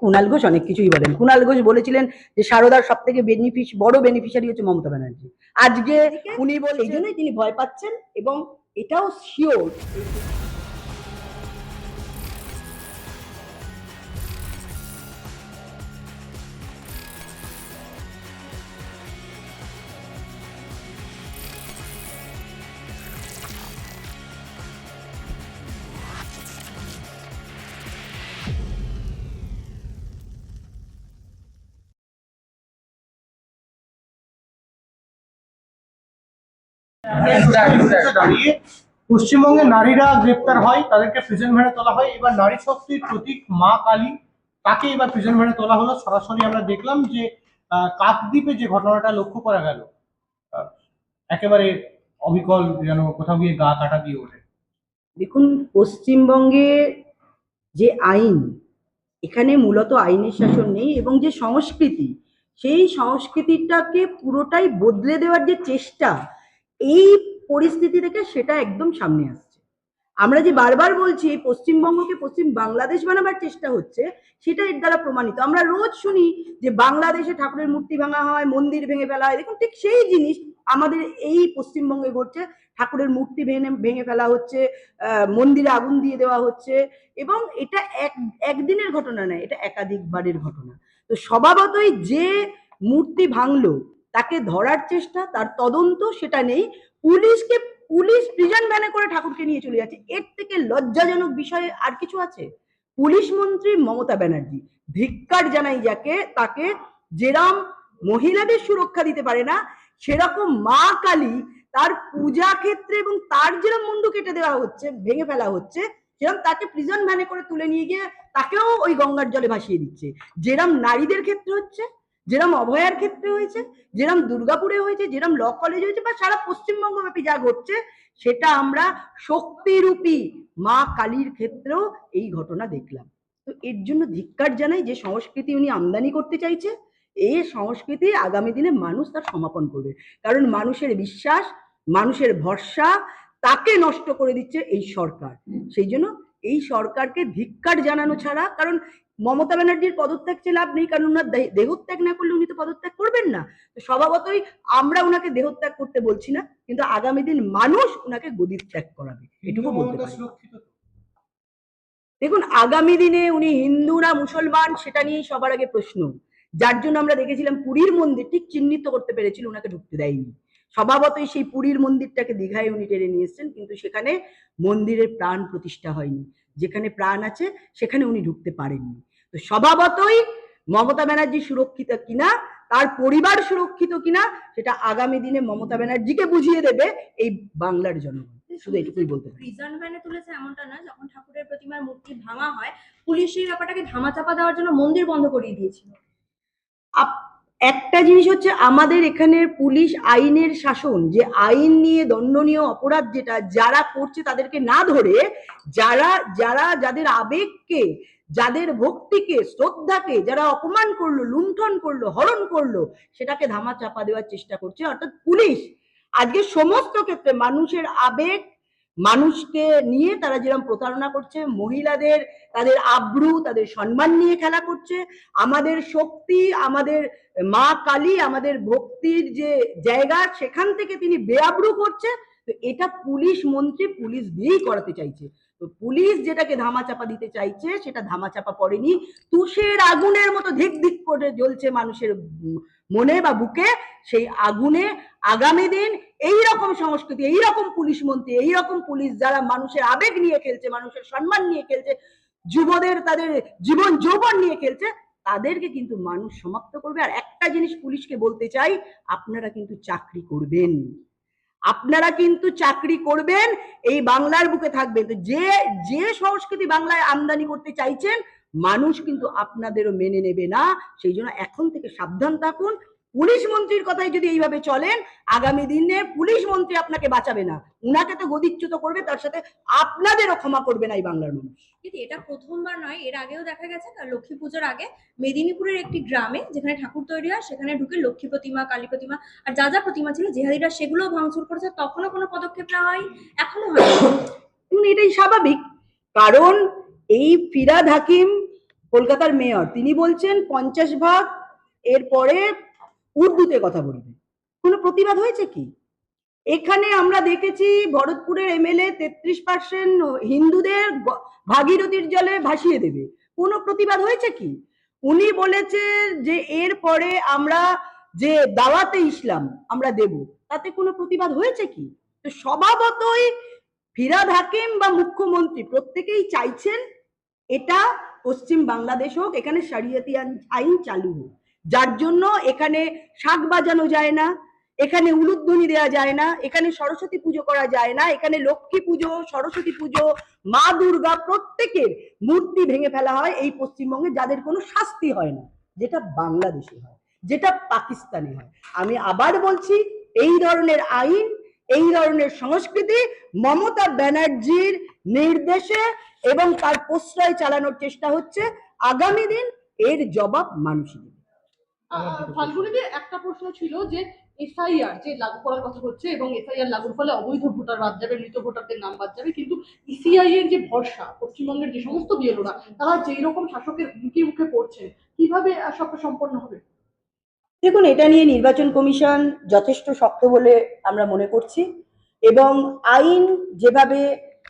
কুণাল ঘোষ অনেক কিছুই বলেন। কুণাল ঘোষ বলেছিলেন যে সারদার সব থেকে বেনিফিস বড় বেনিফিশিয়ারি হচ্ছে মমতা ব্যানার্জি। আজকে উনি বলে এই জন্যই তিনি ভয় পাচ্ছেন এবং এটাও শিওর দাঁড়িয়ে পশ্চিমবঙ্গে নারীরা গ্রেপ্তার হয়, তাদেরকে প্রিজন ভ্যানে তোলা হয়। এবার নারী শক্তির প্রতীক মা কালী, তাকে এবার প্রিজন ভ্যানে তোলা হলো। সরাসরি আমরা দেখলাম যে কাকদ্বীপে যে ঘটনাটা লক্ষ্য করা গেল একেবারে অবিকল যেন কোথাও গিয়ে গা কাটা দিয়ে ওঠে। দেখুন, পশ্চিমবঙ্গে যে আইন, এখানে মূলত আইনের শাসন নেই এবং যে সংস্কৃতি, সেই সংস্কৃতিটাকে পুরোটাই বদলে দেওয়ার যে চেষ্টা এই পরিস্থিতি থেকে সেটা একদম সামনে আসছে। আমরা যে বারবার বলছি, পশ্চিমবঙ্গকে পশ্চিম বাংলাদেশ বানাবার চেষ্টা হচ্ছে, সেটা এর দ্বারা প্রমাণিত। আমরা রোজ শুনি যে বাংলাদেশে ঠাকুরের মূর্তি ভাঙা হয়, মন্দির ভেঙে ফেলা হয়। দেখুন, ঠিক সেই জিনিস আমাদের এই পশ্চিমবঙ্গে ঘটছে। ঠাকুরের মূর্তি ভেঙে ভেঙে ফেলা হচ্ছে মন্দিরে আগুন দিয়ে দেওয়া হচ্ছে এবং এটা এক, একদিনের ঘটনা নয়, এটা একাধিকবারের ঘটনা। তো স্বভাবতই যে মূর্তি ভাঙলো তাকে ধরার চেষ্টা, তার তদন্ত সেটা নেই। পুলিশকে, পুলিশ প্রিজন ভ্যানে করে ঠাকুরকে নিয়ে চলে যাচ্ছে। এর থেকে লজ্জাজনক বিষয়ে আর কিছু আছে? পুলিশ মন্ত্রী মমতা ব্যানার্জি ধিক্কার জানাই যাকে, তাকে যেরাম মহিলাদের সুরক্ষা দিতে পারে না, সেরকম মা কালী তার পূজা ক্ষেত্রে এবং তার যেরকম মুন্ডু কেটে দেওয়া হচ্ছে, ভেঙে ফেলা হচ্ছে যেরকম তাকে প্রিজন ভ্যানে করে তুলে নিয়ে গিয়ে তাকেও ওই গঙ্গার জলে ভাসিয়ে দিচ্ছে। যেরম নারীদের ক্ষেত্রে হচ্ছে যেরম অভয়ার ক্ষেত্রে হয়েছে, যেরম দুর্গাপুরে হয়েছে, যেরম ল কলেজ হয়েছে বা সারা পশ্চিমবঙ্গ ব্যাপী যা ঘটছে, সেটা আমরা শক্তিরূপী মা কালীর ক্ষেত্রেও এই ঘটনা দেখলাম। তো এর জন্য ধিক্কার জানাই যে সংস্কৃতি উনি আমদানি করতে চাইছে এই সংস্কৃতি আগামী দিনে মানুষ তার সমাপন করবে। কারণ মানুষের বিশ্বাস, মানুষের ভরসা তাকে নষ্ট করে দিচ্ছে এই সরকার। সেই জন্য এই সরকারকে ধিক্কার জানানো ছাড়া, কারণ মমতা ব্যানার্জির পদত্যাগ চেয়ে লাভ নেই কারণ ওনার দেহত্যাগ না করলে উনি তো পদত্যাগ করবেন না। তো স্বভাবতই আমরা ওনাকে দেহত্যাগ করতে বলছি না কিন্তু আগামী দিন মানুষ ওনাকে গদির ত্যাগ করাবে এটুকু বলতে পারি। দেখুন আগামী দিনে উনি হিন্দু না মুসলমান সেটা নিয়েই সবার আগে প্রশ্ন। যার জন্য আমরা দেখেছিলাম পুরীর মন্দির ঠিক চিহ্নিত করতে পেরেছিল ওনাকে ঢুকতে দেয়নি। স্বভাবতই সেই পুরীর মন্দিরটাকে দীঘায় উনি টেনে নিয়ে এসেছেন কিন্তু সেখানে মন্দিরের প্রাণ প্রতিষ্ঠা হয়নি। যেখানে প্রাণ আছে সেখানে উনি ঢুকতে পারেননি। তো স্বভাবতই মমতা ব্যানার্জি সুরক্ষিত কিনা তার পরিবার সুরক্ষিত কিনা সেটা আগামী দিনে মমতা ব্যানার্জিকে বুঝিয়ে দেবে এই বাংলার জনগণ। শুধু এটুকুই বলতে পারি। প্রিজন ভ্যানে তুলেছে এমনটা নয় যখন ঠাকুরের প্রতিমার মূর্তি ভাঙা হয় পুলিশ এই ব্যাপারটাকে ধামাচাপা দেওয়ার জন্য মন্দির বন্ধ করিয়ে দিয়েছিল। একটা জিনিস হচ্ছে আমাদের এখানের পুলিশ আইনের শাসন যে আইন নিয়ে দণ্ডনীয় অপরাধ যেটা যারা করছে তাদেরকে না ধরে যারা যারা যাদের আবেগকে যাদের ভক্তিকে, শ্রদ্ধাকে যারা অপমান করল, লুণ্ঠন করল, হরণ করল, সেটাকে ধামা চাপা দেওয়ার চেষ্টা করছে অর্থাৎ পুলিশ। আজকে সমস্ত ক্ষেত্রে মানুষের আবেগ, মানুষকে নিয়ে তারা যেরকম প্রতারণা করছে, মহিলাদের তাদের আব্রু, তাদের সম্মান নিয়ে খেলা করছে, আমাদের শক্তি, আমাদের মা কালী, আমাদের ভক্তির যে জায়গা, সেখান থেকে তিনি বেআব্রু করছে, তো এটা পুলিশ মন্ত্রী পুলিশ দিয়েই করাতে চাইছে। পুলিশ যেটাকে ধামাচাপা দিতে চাইছে, সেটা ধামাচাপা পড়েনি। তুষের আগুনের মতো ধিক ধিক করে জ্বলছে মানুষের মনে বা বুকে। সেই আগুনে আগামী দিন এই রকম সংস্কৃতি এই রকম পুলিশ মন্ত্রী এই রকম পুলিশ যারা মানুষের আবেগ নিয়ে খেলছে, মানুষের সম্মান নিয়ে খেলছে, যুবদের তাদের জীবন যৌবন নিয়ে খেলছে, তাদেরকে কিন্তু মানুষ সমাপ্ত করবে। আর একটা জিনিস পুলিশকে বলতে চাই, আপনারা কিন্তু চাকরি করবেন। আপনারা কিন্তু চাকরি করবেন, এই বাংলার বুকে থাকবেন। তো যে যে সংস্কৃতি বাংলায় আমদানি করতে চাইছেন, মানুষ কিন্তু আপনাদেরও মেনে নেবে না। সেই জন্য এখন থেকে সাবধান থাকুন। পুলিশ মন্ত্রীর কথাই যদি এইভাবে চলেন আগামী দিনে পুলিশ মন্ত্রী আপনাকে বাঁচাবে না। উনাকে তো গদিচ্যুত করবে তার সাথে আপনাদেরও ক্ষমা করবে না এই বাংলার মানুষ। কিন্তু এটা প্রথমবার নয় এর আগেও দেখা গেছে লক্ষ্মী পুজোর আগে মেদিনীপুরের একটি গ্রামে যেখানে ঠাকুর তৈরি হয় সেখানে ঢুকে লক্ষ্মী প্রতিমা কালী প্রতিমা আর যা যা প্রতিমা ছিল জেহাদিরা সেগুলো ভাঙচুর করেছে। তখনও কোনো পদক্ষেপ না হয় এখনও হয় এটাই স্বাভাবিক। কারণ এই ফিরাদ হাকিম কলকাতার মেয়র তিনি বলছেন পঞ্চাশ ভাগ এরপরে উর্দুতে কথা বলবে। কোনো প্রতিবাদ হয়েছে কি? এখানে আমরা দেখেছি ভরতপুরের এমএলএ তেত্রিশ পার্সেন্ট হিন্দুদের ভাগীরথীর জলে ভাসিয়ে দেবে। কোনো প্রতিবাদ হয়েছে কি? উনি বলেছেন যে এরপরে আমরা যে দাওয়াতে ইসলাম আমরা দেব, তাতে কোনো প্রতিবাদ হয়েছে কি? তো স্বভাবতই ফিরাদ হাকিম বা মুখ্যমন্ত্রী প্রত্যেকেই চাইছেন এটা পশ্চিম বাংলাদেশ হোক, এখানে আইন- আইন চালু হোক। যার জন্য এখানে শাক বাজানো যায় না, এখানে উলুধ্বনি দেওয়া যায় না, এখানে সরস্বতী পুজো করা যায় না, এখানে লক্ষ্মী পুজো, সরস্বতী পুজো, মা দুর্গা প্রত্যেকের মূর্তি ভেঙে ফেলা হয় এই পশ্চিমবঙ্গে, যাদের কোনো শাস্তি হয় না, যেটা বাংলাদেশে হয়, যেটা পাকিস্তানে হয়। আমি আবার বলছি, এই ধরনের আইন, এই ধরনের সংস্কৃতি মমতা ব্যানার্জির নির্দেশে এবং তার প্রশ্রয় চালানোর চেষ্টা হচ্ছে, আগামী দিন এর জবাব মানুষই ফাল্গুনিতে একটা প্রশ্ন ছিল যে এসআইআর যে লাগু করার কথা হচ্ছে এবং এসআইআর লাগুর ফলে অবৈধ ভোটার বাদ যাবে মৃত ভোটারদের নাম বাদ যাবে কিন্তু ইসিআই এর যে ভরসা পশ্চিমবঙ্গের যে সমস্ত বিএলওরা তারা যেই রকম শাসকের হুমকি মুখে পড়ছেন কীভাবে সবটা সম্পন্ন হবে? দেখুন এটা নিয়ে নির্বাচন কমিশন যথেষ্ট শক্ত বলে আমরা মনে করছি এবং আইন যেভাবে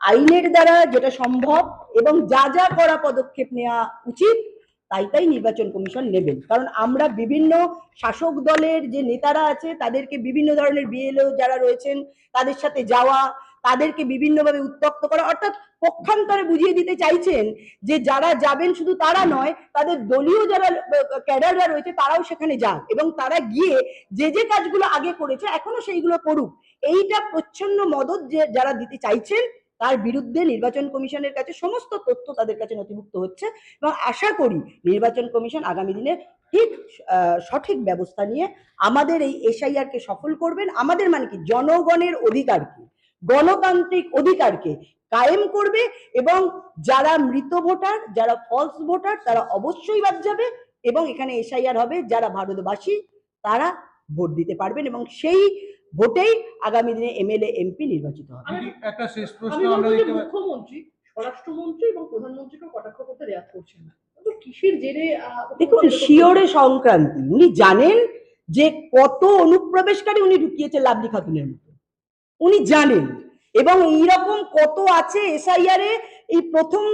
আইনের দ্বারা যেটা সম্ভব এবং যা যা করা পদক্ষেপ নেওয়া উচিত তাই তাই নির্বাচন কমিশন নেবেন। কারণ আমরা বিভিন্ন শাসক দলের যে নেতারা আছে, তাদেরকে বিভিন্ন ধরনের বিএলও যারা রয়েছেন, তাদের সাথে যাওয়া, তাদেরকে বিভিন্নভাবে উত্তক্ত করা, অর্থাৎ পক্ষান্তরে বুঝিয়ে দিতে চাইছেন যে যারা যাবেন শুধু তারা নয়, তাদের দলীয় যারা ক্যাডাররা রয়েছে, তারাও সেখানে যাক এবং তারা গিয়ে যে যে কাজগুলো আগে করেছে, এখনও সেইগুলো করুক। এইটা প্রচ্ছন্ন মদত যে যারা দিতে চাইছেন তার বিরুদ্ধে নির্বাচন কমিশনের কাছে সমস্ত তথ্য তাদের কাছে নথিভুক্ত হচ্ছে এবং আশা করি নির্বাচন কমিশন আগামী দিনে ঠিক সঠিক ব্যবস্থা নিয়ে আমাদের এই এসআইআর কে সফল করবেন। আমাদের মানে কি? জনগণের অধিকারকে, গণতান্ত্রিক অধিকারকে কায়েম করবে এবং যারা মৃত ভোটার, যারা ফলস ভোটার, তারা অবশ্যই বাদ যাবে এবং এখানে এসআইআর হবে। যারা ভারতবাসী, তারা ভোট দিতে পারবেন এবং সেই ভোটেই আগামী দিনে এমএলএ এমপি নির্বাচিত হবে। একটা শেষ প্রশ্ন আমরা দেখতে মুখ্যমন্ত্রী স্বরাষ্ট্রমন্ত্রী এবং প্রধানমন্ত্রীকেও কটাক্ষ করতে রেয়াত করছেন না। কিসের জেরে দেখুন শিওরে সংক্রান্তি উনি জানেন যে কত অনুপ্রবেশকারী উনি ঢুকিয়েছে লাভলি খাতুনের মতো। উনি জানেন। এবং এইরকম কত আছে এসআইআর এ এই প্রথম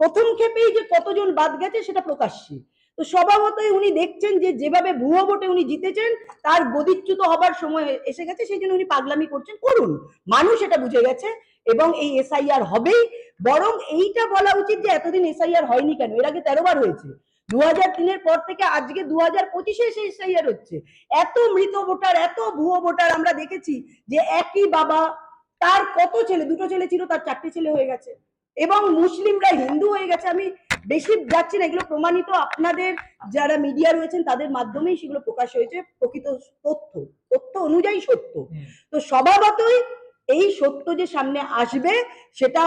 প্রথম ক্ষেপেই যে কতজন বাদ গেছে সেটা প্রকাশ্যে। তো স্বভাবতই উনি দেখছেন যে যেভাবে ভুয়ো ভোটে উনি জিতেছেন, তার গদিচ্যুত হবার সময় এসে গেছে, সেই জন্য উনি পাগলামি করছেন। করুন, মানুষ এটা বুঝে গেছে এবং এই এসআইআর হবেই। বরং এইটা বলা উচিত যে এতদিন এসআইআর হয়নি কেন? এর আগে তেরো বার হয়েছে। দু হাজার তিনের পর থেকে আজকে দু হাজার পঁচিশে এসে এসআইআর হচ্ছে। এত মৃত ভোটার, এত ভুয়ো ভোটার আমরা দেখেছি যে একই বাবা, তার কত ছেলে, দুটো ছেলে ছিল, তার চারটে ছেলে হয়ে গেছে। এবং মুসলিমরা হিন্দু হয়ে গেছে। আমি বেশি যাচ্ছি না এগুলো প্রমাণিত আপনাদের যারা মিডিয়া রয়েছেন তাদের মাধ্যমেই সেগুলো প্রকাশ হয়েছে প্রকৃত তথ্য তথ্য অনুযায়ী সত্য। তো স্বভাবতই এই সত্য যে সামনে আসবে সেটা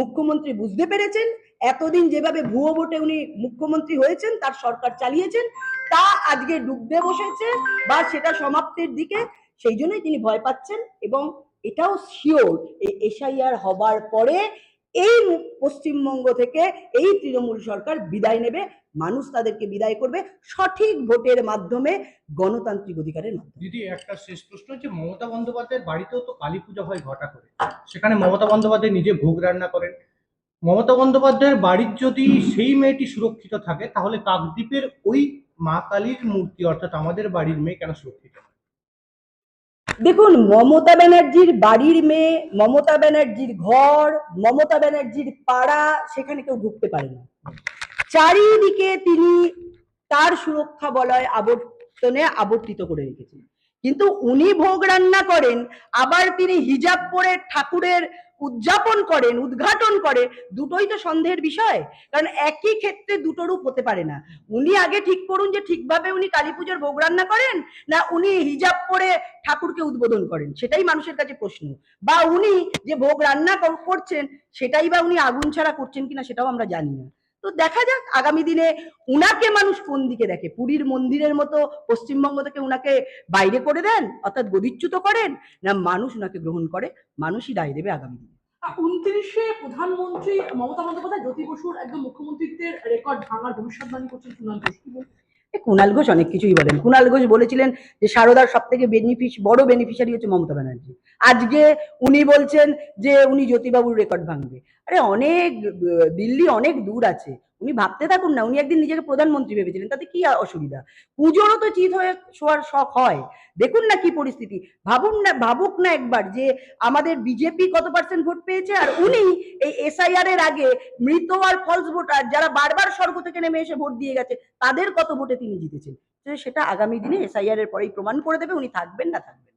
মুখ্যমন্ত্রী বুঝতে পেরেছেন। এতদিন যেভাবে ভুয়ো ভোটে উনি মুখ্যমন্ত্রী হয়েছেন তার সরকার চালিয়েছেন তা আজকে ডুবতে বসেছে বা সেটা সমাপ্তির দিকে সেই জন্যই তিনি ভয় পাচ্ছেন এবং এটাও শিওর এই এসআইআর হবার পরে এই পশ্চিমবঙ্গ থেকে এই তৃণমূল সরকার বিদায় নেবে, মানুষ তাদেরকে বিদায় করবে সঠিক ভোটের মাধ্যমে গণতান্ত্রিক অধিকারের মাধ্যমে। দিদি, একটা শেষ প্রশ্ন যে মমতা বন্দ্যোপাধ্যায়ের বাড়িতেও তো কালী পুজো হয় ঘটা করে। সেখানে মমতা বন্দ্যোপাধ্যায় নিজে ভোগ রান্না করেন। মমতা বন্দ্যোপাধ্যায়ের বাড়ির যদি সেই মেয়েটি সুরক্ষিত থাকে, তাহলে কাকদ্বীপের ওই মা কালীর মূর্তি, অর্থাৎ আমাদের বাড়ির মেয়ে কেন সুরক্ষিত? দেখুন, মমতা ব্যানার্জির বাড়ির মেয়ে, মমতা ব্যানার্জির ঘর, মমতা ব্যানার্জির পাড়া, সেখানে কেউ ঢুকতে পারে না। চারিদিকে তিনি তার সুরক্ষা বলয় আবর্তনে আবর্তিত করে রেখেছেন। কিন্তু উনি ভোগ রান্না করেন, আবার তিনি হিজাব পরে ঠাকুরের উদযাপন করেন, উদ্ঘাটন করে, দুটোই তো সন্দেহের বিষয়। কারণ একই ক্ষেত্রে দুটো রূপ হতে পারে না। উনি আগে ঠিক করুন যে ঠিকভাবে উনি কালী পুজোর ভোগ রান্না করেন, না উনি হিজাব পরে ঠাকুরকে উদ্বোধন করেন? সেটাই মানুষের কাছে প্রশ্ন। বা উনি যে ভোগ রান্না কর- করছেন, সেটাই বা উনি আগুন ছাড়া করছেন কিনা সেটাও আমরা জানি না। তো দেখা যাক আগামী দিনে উনাকে মানুষ কোন দিকে দেখে? পুরীর মন্দিরের মতো পশ্চিমবঙ্গ থেকে উনাকে বাইরে করে দেন অর্থাৎ গদিচ্যুত করেন না মানুষ উনাকে গ্রহণ করে? মানুষই রায় দেবে আগামী দিনে। উনত্রিশে প্রধানমন্ত্রী মমতা বন্দ্যোপাধ্যায় জ্যোতি বসুর একদম মুখ্যমন্ত্রীত্বের রেকর্ড ভাঙার ভবিষ্যৎবাণী করছেন কুণাল ঘোষ। কুণাল ঘোষ অনেক কিছুই বলেন। কুণাল ঘোষ বলেছিলেন যে সারদার সব থেকে বেনিফিস বড় বেনিফিশিয়ারি হচ্ছে মমতা ব্যানার্জি। আজকে উনি বলছেন যে উনি জ্যোতিবাবুর রেকর্ড ভাঙবে। আরে অনেক, দিল্লি অনেক দূর আছে। উনি ভাবতে থাকুন না, উনি একদিন নিজেকে প্রধানমন্ত্রী ভেবেছিলেন, তাতে কি অসুবিধা? পুজোরও তো চিত হয়ে শোয়ার শখ হয়। দেখুন না কি পরিস্থিতি। ভাবুন না, ভাবুক না একবার যে আমাদের বিজেপি কত পার্সেন্ট ভোট পেয়েছে, আর উনি এই এসআইআর এর আগে মৃত আর ফলস ভোটার যারা বারবার স্বর্গ থেকে নেমে এসে ভোট দিয়ে গেছে, তাদের কত ভোটে তিনি জিতেছেন? সেটা আগামী দিনে এসআইআর এর পরেই প্রমাণ করে দেবে, উনি থাকবেন না থাকবেন।